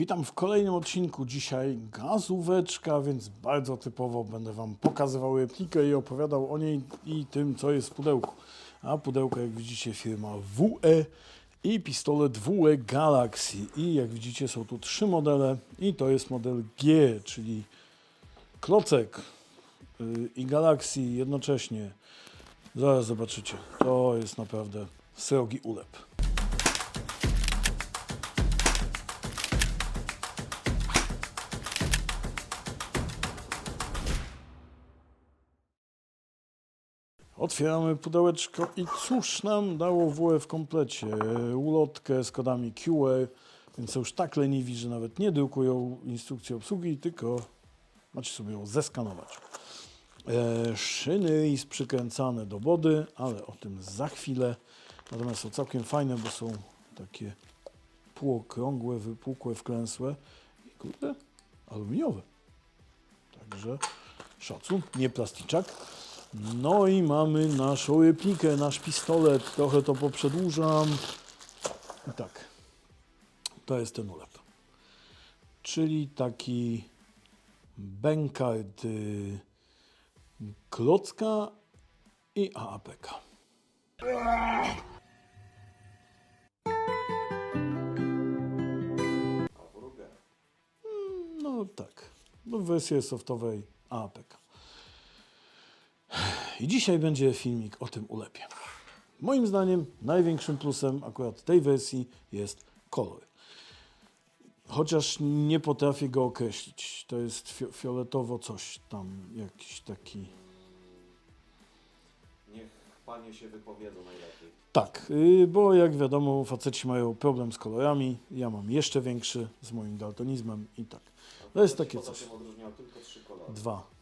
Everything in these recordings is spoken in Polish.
Witam w kolejnym odcinku. Dzisiaj gazóweczka, więc bardzo typowo będę Wam pokazywał replikę i opowiadał o niej i tym, co jest w pudełku. A pudełko, jak widzicie, firma WE i pistolet WE Galaxy. I jak widzicie, są tu trzy modele i to jest model G, czyli klocek yy, i Galaxy jednocześnie. Zaraz zobaczycie. To jest naprawdę srogi ulep. Otwieramy pudełeczko i cóż nam dało WE w komplecie? Ulotkę z kodami QR, więc są już tak leniwi, że nawet nie drukują instrukcji obsługi, tylko macie sobie ją zeskanować. E, szyny i przykręcane do wody, ale o tym za chwilę. Natomiast są całkiem fajne, bo są takie półokrągłe, wypukłe, wklęsłe i kurde, aluminiowe. Także szacun, nie plasticzak. No i mamy naszą replikę, nasz pistolet. Trochę to poprzedłużam. I tak, to jest ten ulep. Czyli taki bękart y, klocka i AAPK. No tak, no w wersji softowej AAPK. I dzisiaj będzie filmik o tym ulepie. Moim zdaniem największym plusem akurat tej wersji jest kolor. Chociaż nie potrafię go określić. To jest fio- fioletowo coś tam, jakiś taki... Niech panie się wypowiedzą najlepiej. Tak, yy, bo jak wiadomo faceci mają problem z kolorami, ja mam jeszcze większy z moim daltonizmem i tak. To jest takie coś. Dwa.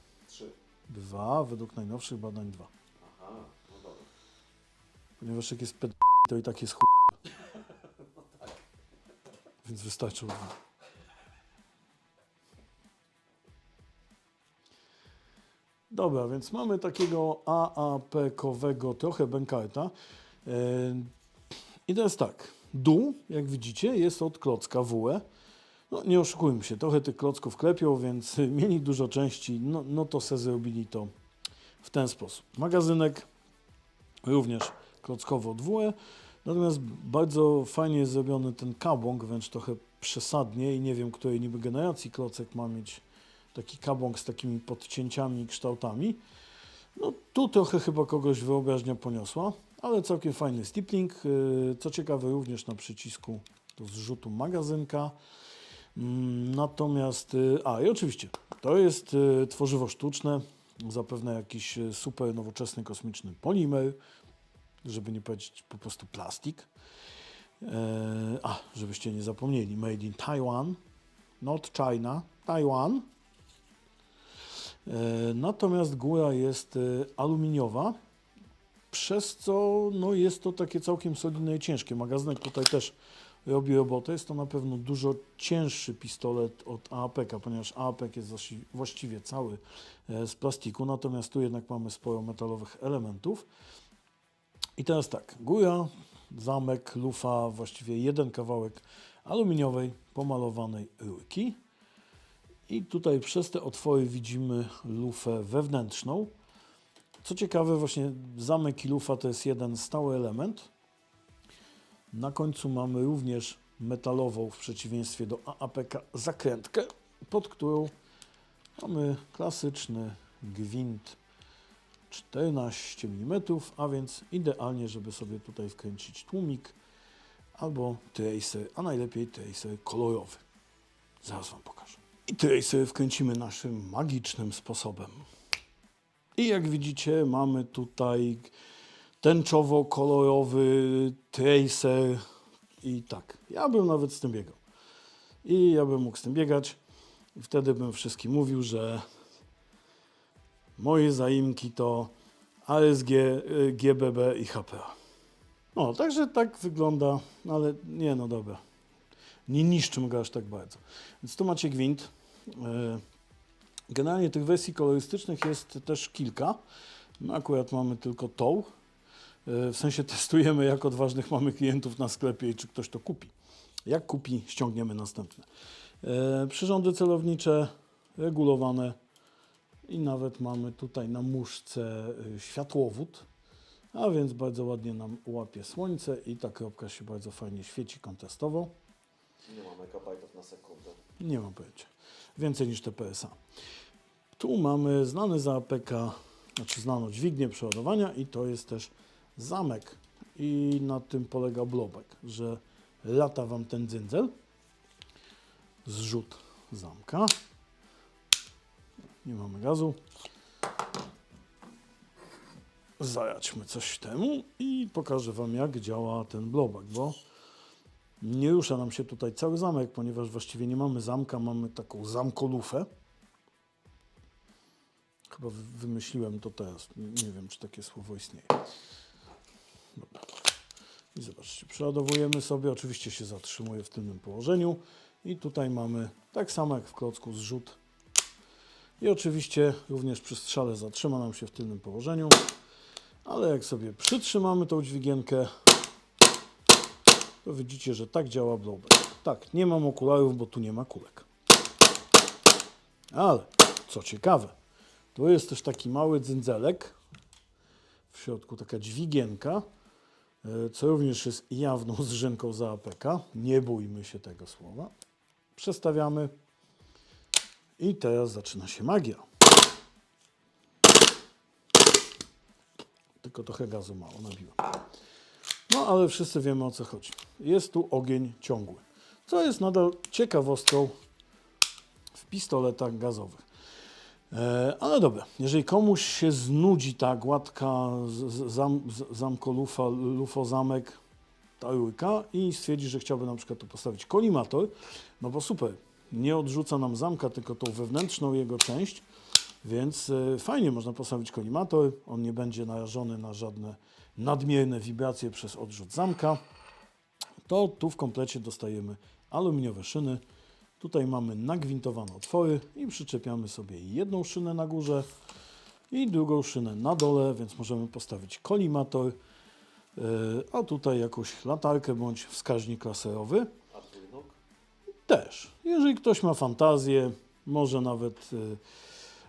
Dwa, według najnowszych badań dwa. Aha, no dobra. Ponieważ jak jest ped... to i tak jest chuj. Więc wystarczą dwa. Dobra, więc mamy takiego AAP-kowego trochę bękarta. Yy, I teraz tak. Dół, jak widzicie, jest od klocka WE. No nie oszukujmy się, trochę tych klocków klepią, więc mieli dużo części, no, no to se zrobili to w ten sposób. Magazynek również klockowo dwóje. Natomiast bardzo fajnie jest zrobiony ten kabong, wręcz trochę przesadnie i nie wiem, której niby generacji klocek ma mieć taki kabong z takimi podcięciami i kształtami. No tu trochę chyba kogoś wyobraźnia poniosła, ale całkiem fajny stippling. Yy, Co ciekawe również na przycisku do zrzutu magazynka. Natomiast, y, a i oczywiście, to jest y, tworzywo sztuczne, zapewne jakiś y, super nowoczesny kosmiczny polimer, żeby nie powiedzieć po prostu plastik. E, A, żebyście nie zapomnieli, made in Taiwan, not China, Taiwan. E, Natomiast góra jest aluminiowa, przez co no, jest to takie całkiem solidne i ciężkie. Magazynek tutaj też robi robotę. Jest to na pewno dużo cięższy pistolet od AAPK, ponieważ AAPK jest właści- właściwie cały e, z plastiku, natomiast tu jednak mamy sporo metalowych elementów. I teraz tak, góra, zamek, lufa, właściwie jeden kawałek aluminiowej, pomalowanej rurki. I tutaj przez te otwory widzimy lufę wewnętrzną. Co ciekawe, właśnie zamek i lufa to jest jeden stały element. Na końcu mamy również metalową, w przeciwieństwie do AAPK, zakrętkę, pod którą mamy klasyczny gwint 14 mm, a więc idealnie, żeby sobie tutaj wkręcić tłumik albo tracer, a najlepiej tracer kolorowy. Zaraz Wam pokażę. I tracer wkręcimy naszym magicznym sposobem. I jak widzicie, mamy tutaj tęczowo-kolorowy tracer i tak. Ja bym nawet z tym biegał. I ja bym mógł z tym biegać i wtedy bym wszystkim mówił, że moje zaimki to ASG, y, GBB i HPA. No, także tak wygląda, ale nie, no dobra. Nie niszczę go aż tak bardzo. Więc tu macie gwint. E, Generalnie tych wersji kolorystycznych jest też kilka. My akurat mamy tylko tą. E, W sensie testujemy, jak odważnych mamy klientów na sklepie i czy ktoś to kupi. Jak kupi, ściągniemy następne. E, przyrządy celownicze regulowane i nawet mamy tutaj na muszce y, światłowód, a więc bardzo ładnie nam łapie słońce i ta kropka się bardzo fajnie świeci kontestowo. Nie ma megabajtów na sekundę. Nie mam pojęcia. Więcej niż TPSA. Tu mamy znany za APK, znaczy znaną dźwignię przeładowania i to jest też zamek. I na tym polega blobek, że lata Wam ten dzyndzel, zrzut zamka, nie mamy gazu, zajaćmy coś temu i pokażę Wam jak działa ten blobek, bo nie rusza nam się tutaj cały zamek, ponieważ właściwie nie mamy zamka, mamy taką zamkolufę. Chyba wy- wymyśliłem to teraz. Nie wiem, czy takie słowo istnieje. Dobra. I zobaczcie, przeładowujemy sobie. Oczywiście się zatrzymuje w tylnym położeniu. I tutaj mamy tak samo jak w klocku zrzut. I oczywiście również przy strzale zatrzyma nam się w tylnym położeniu. Ale jak sobie przytrzymamy tą dźwigienkę, to widzicie, że tak działa blowback. Tak, nie mam okularów, bo tu nie ma kulek. Ale, co ciekawe, tu jest też taki mały dzędzelek, w środku taka dźwigienka, co również jest jawną zrzynką za APK. Nie bójmy się tego słowa. Przestawiamy i teraz zaczyna się magia. Tylko trochę gazu mało nabiłem. No, ale wszyscy wiemy o co chodzi. Jest tu ogień ciągły, co jest nadal ciekawostką w pistoletach gazowych. E, ale dobra, jeżeli komuś się znudzi ta gładka zam, zamkolufa, lufozamek, ta rurka i stwierdzi, że chciałby na przykład tu postawić kolimator, no bo super, nie odrzuca nam zamka, tylko tą wewnętrzną jego część, więc e, fajnie można postawić kolimator, on nie będzie narażony na żadne nadmierne wibracje przez odrzut zamka, to tu w komplecie dostajemy aluminiowe szyny. Tutaj mamy nagwintowane otwory i przyczepiamy sobie jedną szynę na górze i drugą szynę na dole, więc możemy postawić kolimator, yy, a tutaj jakąś latarkę bądź wskaźnik laserowy. Też. Jeżeli ktoś ma fantazję, może nawet y,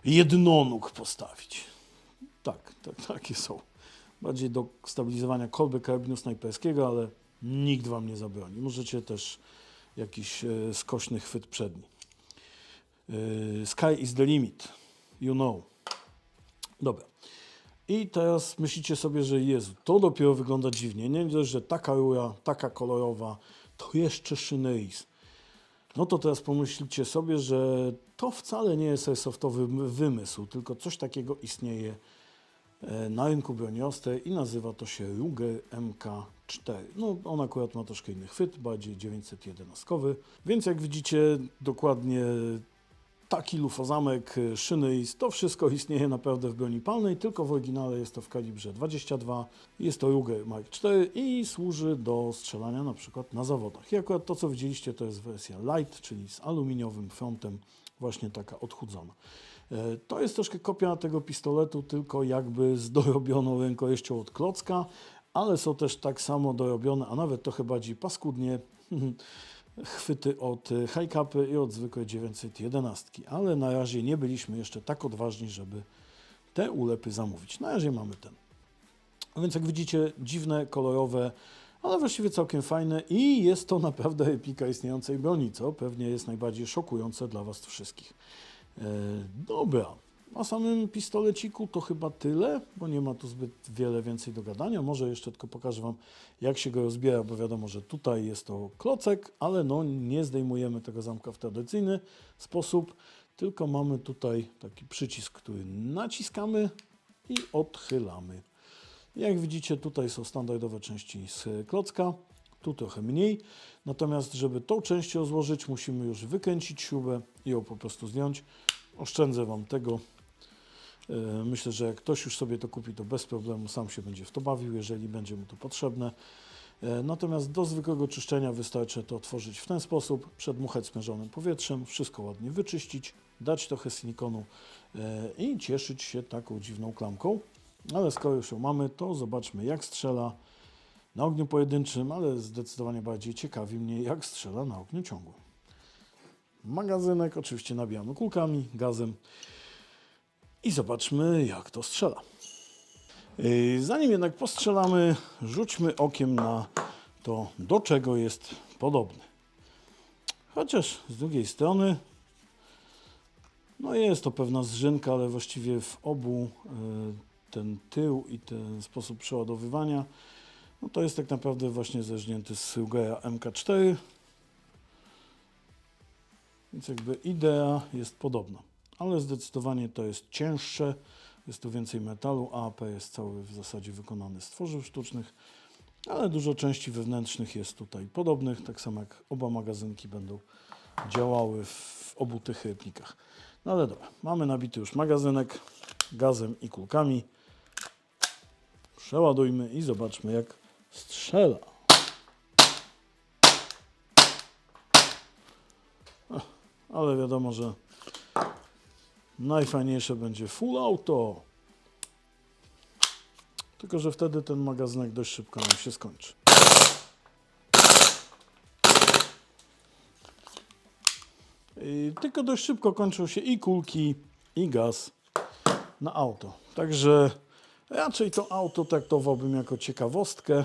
jednonóg postawić. Tak, tak, takie są. Bardziej do stabilizowania kolby karabinu snajperskiego, ale nikt Wam nie zabroni. Możecie też jakiś y, skośny chwyt przedni. Y, sky is the limit. You know. Dobra. I teraz myślicie sobie, że Jezu, to dopiero wygląda dziwnie. Nie dość, że taka rura, taka kolorowa, to jeszcze szyneris. No to teraz pomyślcie sobie, że to wcale nie jest airsoftowy wymysł, tylko coś takiego istnieje e, na rynku broni i nazywa to się Ruger MK4. No on akurat ma troszkę inny chwyt, bardziej 911-kowy, więc jak widzicie dokładnie taki lufozamek, e, szyny, i to wszystko istnieje naprawdę w broni palnej, tylko w oryginale jest to w kalibrze 22, jest to Ruger Mark IV i służy do strzelania na przykład na zawodach. I akurat to, co widzieliście, to jest wersja light, czyli z aluminiowym frontem, właśnie taka odchudzona. E, To jest troszkę kopia tego pistoletu, tylko jakby z dorobioną rękojeścią od klocka, ale są też tak samo dorobione, a nawet trochę bardziej paskudnie chwyty od e, high-capy i od zwykłej 911. Ale na razie nie byliśmy jeszcze tak odważni, żeby te ulepy zamówić. Na razie mamy ten. A więc jak widzicie, dziwne, kolorowe, ale właściwie całkiem fajne i jest to naprawdę epika istniejącej broni, co pewnie jest najbardziej szokujące dla Was wszystkich. E, dobra, o samym pistoleciku to chyba tyle, bo nie ma tu zbyt wiele więcej do gadania. Może jeszcze tylko pokażę Wam, jak się go rozbiera, bo wiadomo, że tutaj jest to klocek, ale no nie zdejmujemy tego zamka w tradycyjny sposób, tylko mamy tutaj taki przycisk, który naciskamy i odchylamy. Jak widzicie, tutaj są standardowe części z klocka, tu trochę mniej. Natomiast, żeby tą część rozłożyć, musimy już wykręcić śrubę i ją po prostu zdjąć. Oszczędzę Wam tego. E, Myślę, że jak ktoś już sobie to kupi, to bez problemu sam się będzie w to bawił, jeżeli będzie mu to potrzebne. E, Natomiast do zwykłego czyszczenia wystarczy to otworzyć w ten sposób, przedmuchać smężonym powietrzem, wszystko ładnie wyczyścić, dać trochę silikonu e, i cieszyć się taką dziwną klamką. Ale skoro już ją mamy, to zobaczmy jak strzela na ogniu pojedynczym, ale zdecydowanie bardziej ciekawi mnie jak strzela na ogniu ciągłym. magazynek, oczywiście nabijamy kulkami, gazem i zobaczmy jak to strzela. Yy, Zanim jednak postrzelamy, rzućmy okiem na to, do czego jest podobny. Chociaż z drugiej strony, no jest to pewna zżynka, ale właściwie w obu yy, ten tył i ten sposób przeładowywania, no to jest tak naprawdę właśnie zeżnięty z Rugera MK4. Więc jakby idea jest podobna, ale zdecydowanie to jest cięższe, jest tu więcej metalu, a AP jest cały w zasadzie wykonany z tworzyw sztucznych, ale dużo części wewnętrznych jest tutaj podobnych, tak samo jak oba magazynki będą działały w obu tych replikach. No ale dobra, mamy nabity już magazynek gazem i kulkami. Przeładujmy i zobaczmy jak strzela. Ale wiadomo, że najfajniejsze będzie full auto. Tylko, że wtedy ten magazynek dość szybko nam się skończy. I tylko dość szybko kończą się i kulki, i gaz na auto. Także raczej to auto traktowałbym jako ciekawostkę.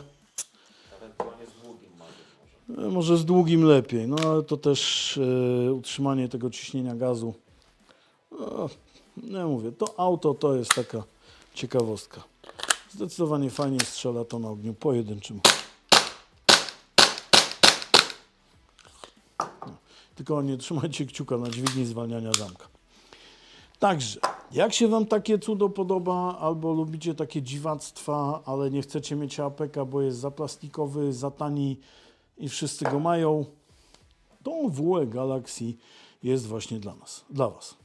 Ewentualnie z długim może. E, Może z długim lepiej, no ale to też e, utrzymanie tego ciśnienia gazu. No, nie mówię, to auto to jest taka ciekawostka. Zdecydowanie fajnie strzela to na ogniu pojedynczym. No, tylko nie trzymajcie kciuka na dźwigni zwalniania zamka. Także, jak się Wam takie cudo podoba, albo lubicie takie dziwactwa, ale nie chcecie mieć APK, bo jest za plastikowy, za tani i wszyscy go mają, to WE Galaxy jest właśnie dla nas, dla Was.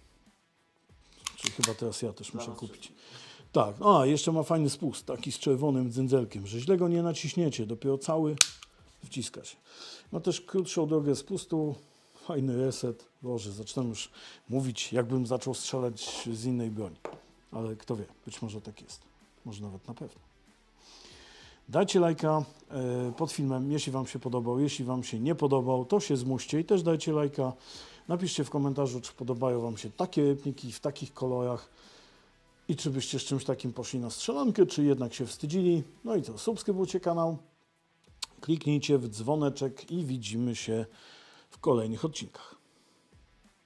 Czyli chyba teraz ja też muszę kupić. Tak, a jeszcze ma fajny spust, taki z czerwonym dzędzelkiem, że źle go nie naciśniecie, dopiero cały wciska się. Ma też krótszą drogę spustu, fajny reset. Boże, zaczynam już mówić, jakbym zaczął strzelać z innej broni. Ale kto wie, być może tak jest. Może nawet na pewno. Dajcie lajka e, pod filmem, jeśli Wam się podobał. Jeśli Wam się nie podobał, to się zmuście i też dajcie lajka. Napiszcie w komentarzu, czy podobają Wam się takie rybniki w takich kolorach i czy byście z czymś takim poszli na strzelankę, czy jednak się wstydzili. No i co, subskrybujcie kanał, kliknijcie w dzwoneczek i widzimy się w kolejnych odcinkach.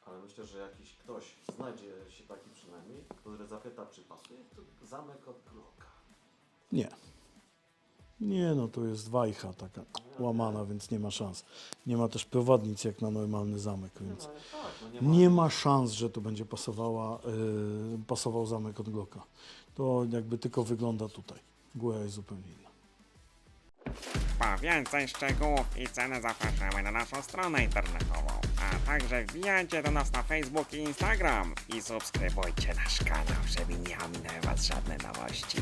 Ale myślę, że jakiś ktoś znajdzie się taki przynajmniej, który zapyta, czy pasuje to zamek od Glocka. Nie. Nie, no to jest wajcha taka łamana, więc nie ma szans. Nie ma też prowadnic jak na normalny zamek, więc No, tak, no nie ma. nie ma szans, że tu będzie pasowała, yy, pasował zamek od Glocka. To jakby tylko wygląda tutaj. Góra jest zupełnie inna. Po więcej szczegółów i ceny zapraszamy na naszą stronę internetową, a także wbijajcie do nas na Facebook i Instagram i subskrybujcie nasz kanał, żeby nie ominęły Was żadne nowości.